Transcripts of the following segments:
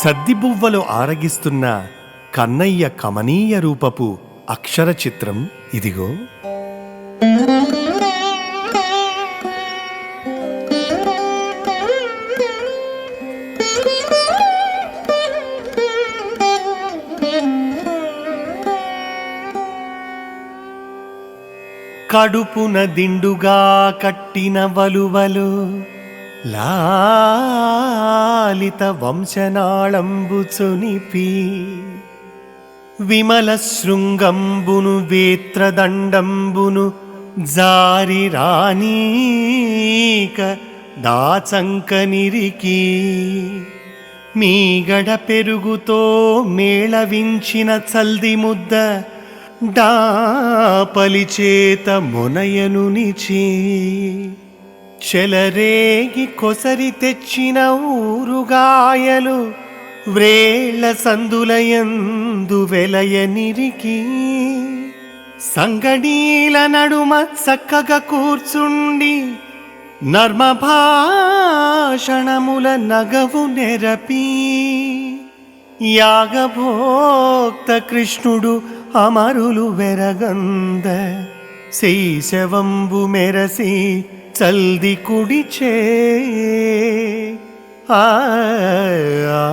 సద్దిబువ్వలు ఆరగిస్తున్న కన్నయ్య కమనీయ రూపపు అక్షర చిత్రం ఇదిగో. కడుపున దిండుగా కట్టిన వలువలు లా లాలిత వంశనాళంబుచునిపి విమల శృంగంబును వేత్రదండంబును జారి రానీక దాచంక నిరికి. మీగడ పెరుగుతో మేళవించిన చల్ది ముద్ద డాపలి చేత మొనయనునిచే చెలరేగి కొసరి తెచ్చిన ఊరుగాయలు వ్రేళ్ళ సందులయందు వెలయ నిరికి. సంగడీల నడుమ చక్కగా కూర్చుండి నర్మభాషణముల నగవు నెరపి. యాగభోక్త కృష్ణుడు అమరులు వెరగంద. శైశవంబు మెరసి చల్ది కుడిచే ఆ ఆ,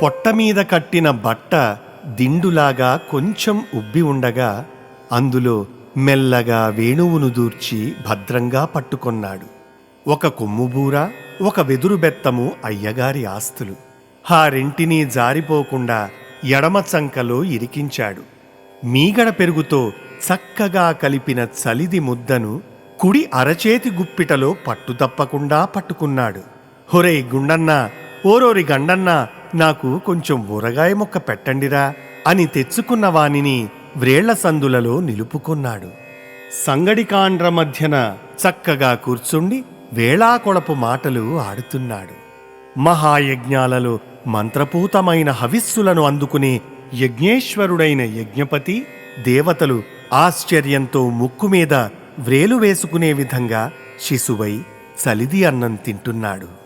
పొట్ట మీద కట్టిన బట్ట దిండులాగా కొంచెం ఉబ్బి ఉండగా అందులో మెల్లగా వేణువును దూర్చి భద్రంగా పట్టుకొన్నాడు. ఒక కొమ్ముబూర ఒక వెదురు బెత్తము అయ్యగారి ఆస్తులు. ఆ రెంటినీ జారిపోకుండా ఎడమ చంకలో ఇరికించాడు. మీగడ పెరుగుతో చక్కగా కలిపిన చలిది ముద్దను కుడి అరచేతి గుప్పిటలో పట్టుతప్పకుండా పట్టుకున్నాడు. హొరే గుండన్నా ఓరోరి గండన్నా నాకు కొంచెం ఊరగాయ మొక్క పెట్టండిరా అని తెచ్చుకున్న వానిని వ్రేళ్ళ సందులలో నిలుపుకొన్నాడు. సంగడికాండ్ర మధ్యన చక్కగా కూర్చుండి వేళాకొళపు మాటలు ఆడుతున్నాడు. మహాయజ్ఞాలలో మంత్రపూతమైన హవిస్సులను అందుకునే యజ్ఞేశ్వరుడైన యజ్ఞపతి దేవతలు ఆశ్చర్యంతో ముక్కు మీద వ్రేలు వేసుకునే విధంగా శిశువై చలిది అన్నం తింటున్నాడు.